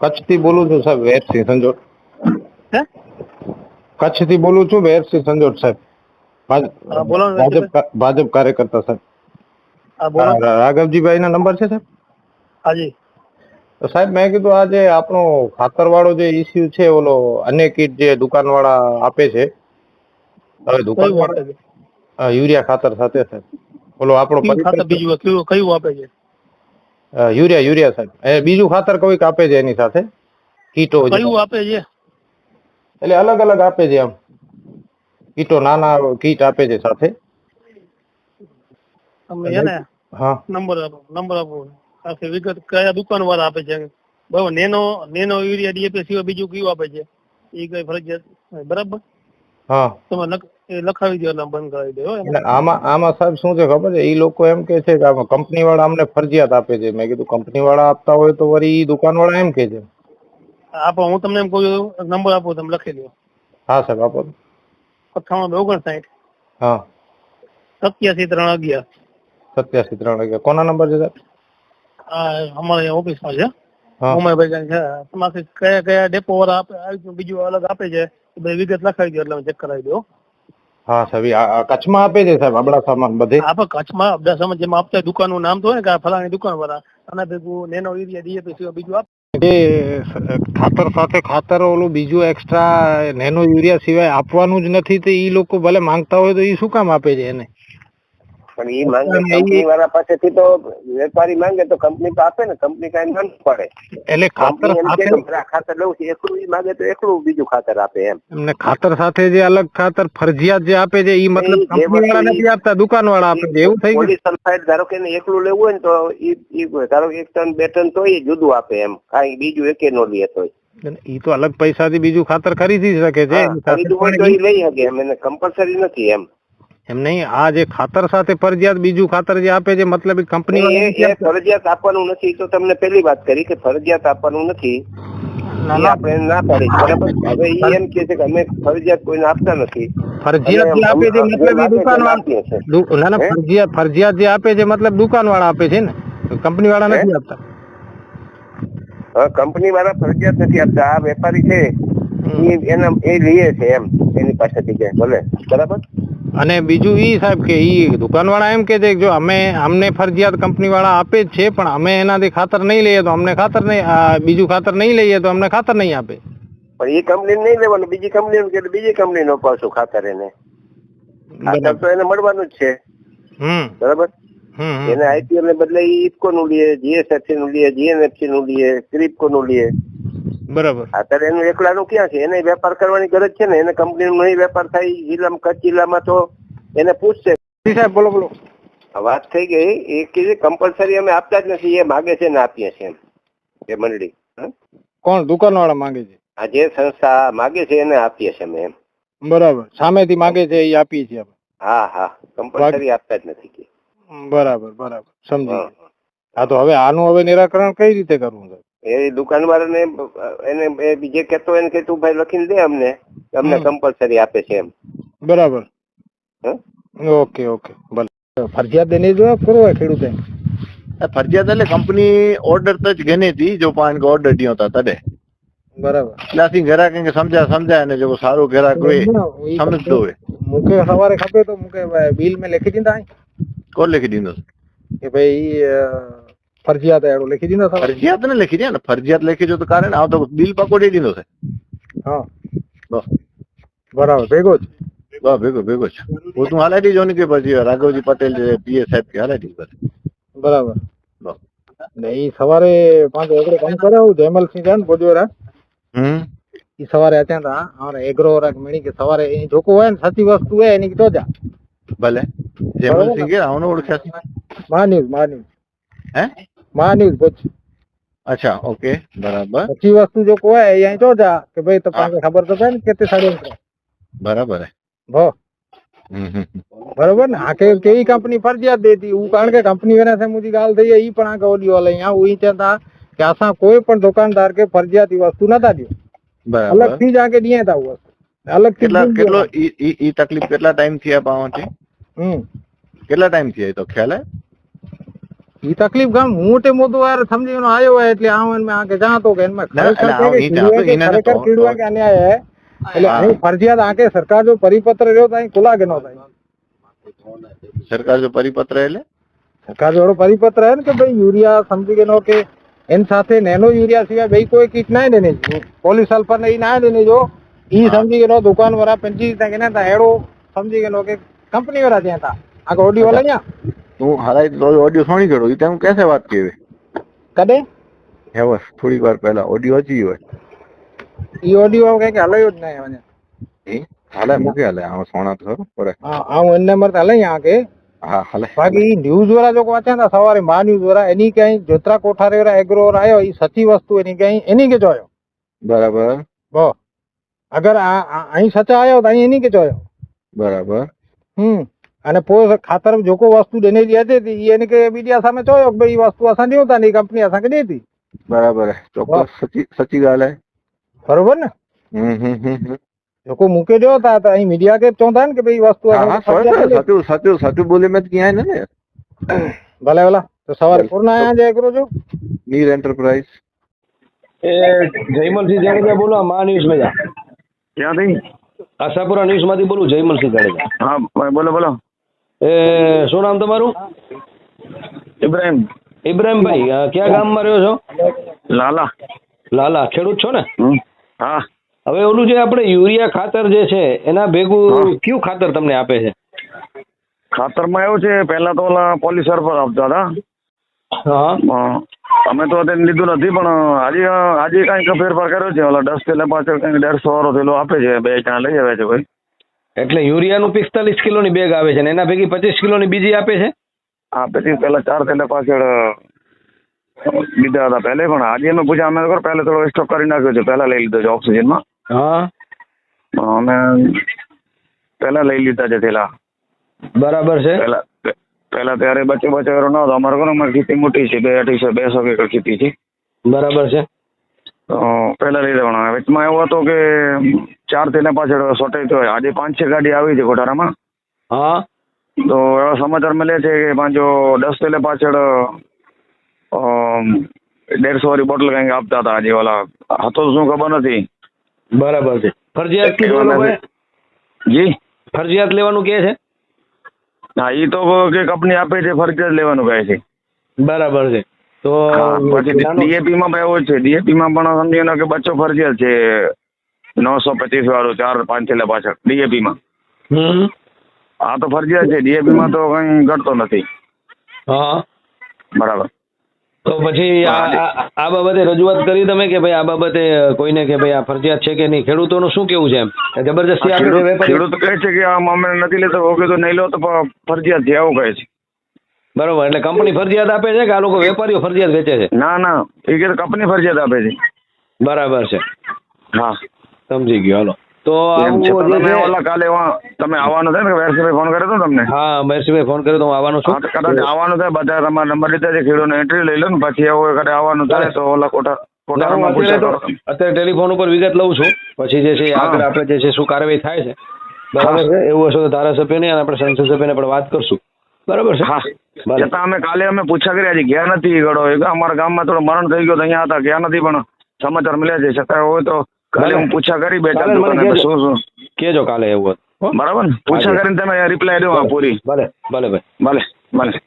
કચ્છથી બોલું છું સાહેબ વેરસિંહ સંજોટ કચ્છથી બોલું છું વેરસિંહ સંજોટ સાહેબ. ભાજપ ભાજપ કાર્યકર્તા સાહેબ. રાઘવજીભાઈ ના નંબર છે સાહેબ? હાજી સાહેબ મેં કીધું આ જે આપણો ખાતરવાળો જે ઇસ્યુ છે ઓલો અન્ય કીટ જે દુકાનવાળા આપે છે હવે દુકાન યુરિયા ખાતર સાથે સાહેબ. ઓલો આપણો ખાતર બીજું કયું કયું આપે છે? યુરિયા યુરિયા સાહેબ. એ બીજું ખાતર કોઈક આપે છે એની સાથે? કીટો. કયું આપે છે? એટલે અલગ અલગ આપે છે આમ. કીટો નાના કીટ આપે છે સાથે. તમે એને હા. નંબર આપો નંબર આપો. સાથે વિગત કયા દુકાન વાળા આપે છે? બરાબર નેનો નેનો યુરિયા ડીએપી સિવાય બીજું કયું આપે છે? એ કઈ ફરજિયાત? બરાબર? હા. તમે એ લખાવી દો એટલે બંધ કરાવી દો એટલે આમાં આમાં સાહેબ શું છે ખબર છે? એ લોકો એમ કે છે કે આમાં કંપની વાળા અમને ફરજિયાત આપે છે. મેં કીધું કંપની વાળા આપતા હોય તો વળી દુકાન વાળા એમ કે છે. આપો હું તમને એમ કહું નંબર આપો તમે લખી દો હા સાહેબ આપો. અઠાણું ઓગણસાઠ. હા. સત્યાસી ત્રણ અગિયાર. સત્યાસી ત્રણ અગિયાર. કોના નંબર છે સાહેબ? આ અમારે ઓફિસમાં છે. ઉમરભાઈ છે. તમારે કયા કયા ડેપો વાળા આપે બીજું અલગ આપે છે વિગત લખાવી દો એટલે ચેક કરાવી દો હા આ કચ્છમાં આપે છે સાહેબ સામાન બધે? આપણે કચ્છમાં અબડાસામાં જેમાં આપતા દુકાનનું નામ તો ને કે ફલાણી દુકાન વાળા આના ભેગું નેનો એરિયા ડીએપી સિવાય બીજું આપે? જે ખાતર સાથે ખાતર ઓલું બીજું એક્સ્ટ્રા નેનો યુરિયા સિવાય આપવાનું જ નથી તો ઈ લોકો ભલે માંગતા હોય તો ઈ શું કામ આપે છે એને? પણ એ માંગે કંપની વાળા પાસેથી તો વેપારી માંગે તો કંપની તો આપે ને કંપની કાંઈ ના પડે. એટલે ખાતર ખાતર લઉં છે એકલું એ માંગે તો એકલું બીજું ખાતર આપે એમ. એમને ખાતર સાથે જે અલગ ખાતર ફરજિયાત જે આપે છે એ મતલબ કંપની વાળા નથી આપતા દુકાન વાળા આપે છે એવું થઈ ગયું? સલ્ફાઇડ ધારો કે એકલું લેવું હોય ને તો ઈ ધારો કે એક ટન બે ટન તો એ જુદું આપે એમ. કાંઈ બીજું એકે નો લે તો ઈ તો અલગ પૈસાથી બીજું ખાતર ખરીદી શકે છે લઈ શકે એમ એને કમ્પલસરી નથી એમ. એમ નહીં? આ જે ખાતર સાથે ફરજિયાત બીજું ખાતર જે આપે છે મતલબ કંપની. ફરજિયાત આપવાનું નથી તો તમને પહેલી વાત કરી કે ફરજિયાત આપવાનું નથી. ના, ઈ ના. આપણે ના પાડી. બરાબર? હવે ઈ એમ કે છે કે અમે ફરજિયાત કોઈને આપતા નથી. ફરજિયાત જે આપે છે મતલબ દુકાન વાળા ના ના ફરજિયાત ફરજિયાત જે આપે છે મતલબ દુકાન વાળા આપે છે ને? કંપની વાળા નથી આપતા. કંપની વાળા ફરજિયાત નથી આપતા. આ વેપારી છે એના એ લઈએ છે એમ એની પાસેથી કે ભલે બરાબર? અને બીજું એ સાહેબ કે ઈ દુકાન વાળા એમ કે છે જો અમે અમને ફરજિયાત કંપની વાળા આપે જ છે પણ અમે એનાથી ખાતર નહીં લઈએ તો અમને ખાતર નહીં બીજું ખાતર નહીં લઈએ તો અમને ખાતર નહીં આપે. પણ એ કંપની નહીં લેવાનું બીજી કંપની કે બીજી કંપની નો પાછું ખાતર એને. ખાતર તો એને મળવાનું જ છે. બરાબર. એને આઈપીએલ ને બદલે ઇફકો નું લઈએ જીએસએફસી નું લઈએ જીએનએફસી નું લઈએ ક્રિપકો નું લઈએ. બરાબર. અત્યારે એનું એકલાનું ક્યાં છે? એને વેપાર કરવાની ગરજ છે ને? એને કંપની નો નહીં વેપાર થાય જિલ્લામાં કચ્છ જિલ્લામાં તો એને પૂછશે. સાહેબ બોલો બોલો. વાત થઈ ગઈ. એ કીધું કમ્પલસરી અમે આપતા જ નથી એ માગે છે ને આપીએ છીએ એમ. એ મંડળી. કોણ? દુકાન વાળા માંગે છે? આ જે સંસ્થા માગે છે એને આપીએ છીએ અમે એમ. બરાબર. સામેથી માગે છે એ આપીએ છીએ આપણે. હા હા. કમ્પલસરી આપતા જ નથી કે. બરાબર બરાબર. સમજી હા. તો હવે આનું હવે નિરાકરણ કઈ રીતે કરવું છે એ દુકાન વાળાને એને એ બીજે કહેતો એને કે તું ભાઈ લખીને દે અમને. અમને કમ્પલસરી આપે છે એમ. બરાબર. Okay okay. ભલે. ફરજિયાત દેની જો કરો હોય ખેડૂતે. ફરજિયાત એટલે કંપની ઓર્ડર તો જ ગણી હતી જો પાન કે ઓર્ડર દિયો તા તડે. બરાબર. ત્યાંથી ગ્રાહક કે સમજા સમજાય ને જો સારું ગ્રાહક હોય સમજતો હોય. મુકે સવારે ખપે તો મુકે બિલ મેં લખી દીધા કોણ લખી દીધો? કે ભાઈ ફરજિયાત એડો લખી દીધો ફરજિયાત ને લખી દે ને ફરજિયાત લખી દો તો કારણ તો બિલ પકોડી દીધો છે. હા. બસ. બરાબર ભેગો જ. બસ ભેગો ભેગો છે હું તું હાલાઈ દીધો ને કે પછી રાઘવજી પટેલ જે પીએ સાહેબ કે હાલાઈ દીધું બરાબર. બસ. ને ઈ સવારે પાંચ એકડે કામ કરે જયમલ જયમલસિંહ છે ને બોજવેરા હમ? એ સવારે અત્યાં તા અમારે એગ્રો રાખ મળી કે સવારે એ જોકો હોય ને સાચી વસ્તુ હોય એની તો જા. ભલે. જેમલસિંહ કે આવનો ઓળખ્યા છે. મા ન્યૂઝ મા ન્યૂઝ હે? મહાન્યુઝ ભુજ અચ્છા ઓકે બરાબર. પછી વસ્તુ જો કોઈ અહીંયા જો કે ભાઈ તમને ખબર તો પડે ને કે તે બરાબર. હો બરોબર ને? આ કે કેવી કંપની ફરજિયાત દેતી. હું કારણ કે કંપની વેરા છે મુજી ગાલ થઈ ઈ પણ આ ગોડી ઓલે અહીંયા ઉઈ ત્યાં તા કે આસા કોઈ પણ દુકાનદાર કે ફરજિયાત વસ્તુ નતા દે બરાબર. અલગથી જ કે દિયા તા વસ્તુ અલગ કેટલા કેટલો ઈ તકલીફ કેટલા ટાઈમથી આ પાવાથી હમ. કેટલા ટાઈમથી તો? ખ્યાલ હે? ઈ તકલીફ ગામ મોટે મોટું વાર સમજી એનો આવ્યો હોય એટલે આમ જાણતો કે એમાં એટલે કે હોય કે એને ખરેખર તો- કીડું કે અન્યાય હે એટલે અહીં ફરજિયાત આંકે સરકાર જો પરિપત્ર રહ્યો તો અહીં ખુલા કે ન થાય. સરકાર જો પરિપત્ર એટલે સરકાર જોડો પરિપત્ર હે ને કે ભાઈ યુરિયા સમજી ગયો કે એની સાથે નેનો યુરિયા સિવાય ભાઈ કોઈ કીટ ના દેને પોલીસ સલ્ફર ને ઈ ના દેને જો. ઈ સમજી ગયો દુકાન વાળા પંચી કે ના તા હેડો. સમજી ગયો કે કંપની વાળા ત્યાં તા. આ ગોડી વાળા અહીંયા તું હારા ઓડિયો સોણી કરો એ તેમ કેસે વાત કેવી? કદે? હેવસ થોડીક વાર પહેલા ઓડિયો હજી હોય એ ઓડિયો કઈ કે હલાયો જ નહીં મને. એ હાલે મૂકે હાલે આ સોણા તો પડે હા આ હું એને મરતા હલાઈ આ કે. હા હાલે. બાકી ન્યૂઝ વાળા જો વાંચ્યા તા સવારે મા ન્યૂઝ વાળા એની કઈ જોત્રા કોઠારે વાળા એગ્રો આવ્યો એ સચી વસ્તુ એની કઈ એની કે જોયો? બરાબર. બો. અગર આ- અહીં સચા આવ્યો તો અહીં એની કે જોયો? બરાબર. હમ. અને પોસ ખાતર જોકો વસ્તુ દેનેલી હતી. थी ઈ એને કે મીડિયા સામે જોયો કે ભાઈ વસ્તુ આસા નહીં હોતા ની કંપની આસા કે દેતી બરાબર. ચોક્કસ સચી સચી ગાલ હે. બરોબર ને. જોકો મૂકે દો તા તો અહીં મીડિયા કે ચોંતા ને કે ભાઈ વસ્તુ સાચું સાચું સાચું બોલે મેં તો ક્યાંય ને ને. ભલે ભલા. તો સવારે પૂર્ણ આયા જાય કરો છો નીર એન્ટરપ્રાઇઝ. એ જયમલસિંહ જાડેજા બોલો આ મા ન્યૂઝ મેજા ક્યાંથી? આશાપુરા ન્યૂઝમાંથી બોલું જયમલસિંહ જાડેજા. હા બોલો બોલો. એ શું નામ તમારું? ઇબ્રાહિમ. ઇબ્રાહીમભાઈ ક્યાં ગામમાં રહ્યો છો? લાલા. લાલા ખેડૂત છો ને? હા. હવે ઓલું જે આપણે યુરિયા ખાતર જે છે એના ભેગું કયું ખાતર તમને આપે છે? ખાતરમાં એવું છે પહેલા તો ઓલા પોલીસર પર આપતા હતા. હા. અમે તો અત્યારે લીધું નથી પણ આજે આજે કાંઈક ફેરફાર કર્યો છે ઓલા દસ થેલા પાછળ કંઈક દેડસો વાળો થેલો આપે છે બે ચાર લઈ આવે છે ભાઈ એટલે યુરિયાનું પિસ્તાલીસ કિલોની બેગ આવે છે ને એના ભેગી પચીસ કિલોની બીજી આપે છે? આ પછી પેલા ચાર થેલા પાછળ લીધા હતા. પહેલે પણ આજે અમે પૂછ્યા અમે કરો પહેલે થોડો સ્ટોક કરી નાખ્યો છે. પહેલા લઈ લીધો છે ઓક્સિજનમાં. હા. અમે પહેલા લઈ લીધા છે થેલા. બરાબર છે. પહેલા પહેલા ત્યારે બચ્ચે બચ્ચે ન હતો. અમારે કોને અમારી ખેતી મોટી છે. બે અઢીસો બે સો એકર ખેતી છે. બરાબર છે. તો પહેલા લઈ લેવાના. વચમાં એવું હતું કે ચાર તેના પાછળ શોર્ટેજ હોય. આજે પાંચ છ ગાડી આવી છે કોઠારામાં હા. તો એવા સમાચાર મળે છે કે પાંચો દસ થેલે પાછળ દેડસો વાળી બોટલ કંઈક આપતા હતા આજે ઓલા હતો તો શું ખબર નથી. બરાબર છે. ફરજિયાત કીધું જી? ફરજિયાત લેવાનું કે છે? હા એ તો કે કંપની આપે છે ફરજિયાત લેવાનું કહે છે. બરાબર છે. તો પછી ડીએપી માં પણ એવું છે. ડીએપી માં પણ સમજી કે બચ્ચો ફરજિયાત છે. નવસો પચીસ વાળું ચાર પાંચ છેલ્લા પાછળ ડીએપી માં. આ તો ફરજિયાત છે ડીએપી માં તો કઈ ઘટતો નથી. હા. બરાબર. તો પછી આ બાબતે રજૂઆત કરી તમે કે ભાઈ આ બાબતે કોઈને કે ભાઈ આ ફરજિયાત છે કે નહીં? ખેડૂતોનું શું કેવું છે એમ? જબરજસ્તી ખેડૂત કહે છે કે આમ અમે નથી લેતો ઓકે તો નહીં લો તો ફરજિયાત છે એવું કહે છે. બરોબર એટલે કંપની ફરજિયાત આપે છે કે આ લોકો વેપારીઓ ફરજિયાત વેચે છે? ના ના એ કે કંપની ફરજિયાત આપે છે. બરાબર છે. હા. સમજી ગયો હાલો. તો તમે ઓલા કાલે તમે આવવાનું છે ને મહેશભાઈ ફોન કર્યો હતો તમને? હા મહેશભાઈ ફોન કર્યો તો હું આવવાનો છું. કદાચ આવવાનું થાય બધા તમારા નંબર લીધા છે ખેડૂતને એન્ટ્રી લઈ લો ને પછી આવો કદાચ આવવાનું થાય તો ઓલા કોઠારામાં અત્યારે ટેલિફોન ઉપર વિગત લઉં છું. પછી જે છે આગળ આપણે જે છે શું કાર્યવાહી થાય છે. બરાબર છે? એવું હશે તો ધારાસભ્યને અને આપણે સંસદ સભ્યને પણ વાત કરશું. બરાબર છે? હા. છતાં અમે કાલે અમે પૂછા કર્યા છે ગયા નથી ગળો. અમારા ગામમાં થોડો મરણ થઈ ગયો તો અહીંયા હતા ગયા નથી પણ સમાચાર મળ્યા છે. છતાં હોય તો કાલે હું પૂછા કરી બેટા દુકાને શું શું? કેજો કાલે એવું હતું બરાબર ને? પૂછા કરીને તમે રિપ્લાય દો પૂરી. ભલે ભલે ભાઈ. ભલે ભલે.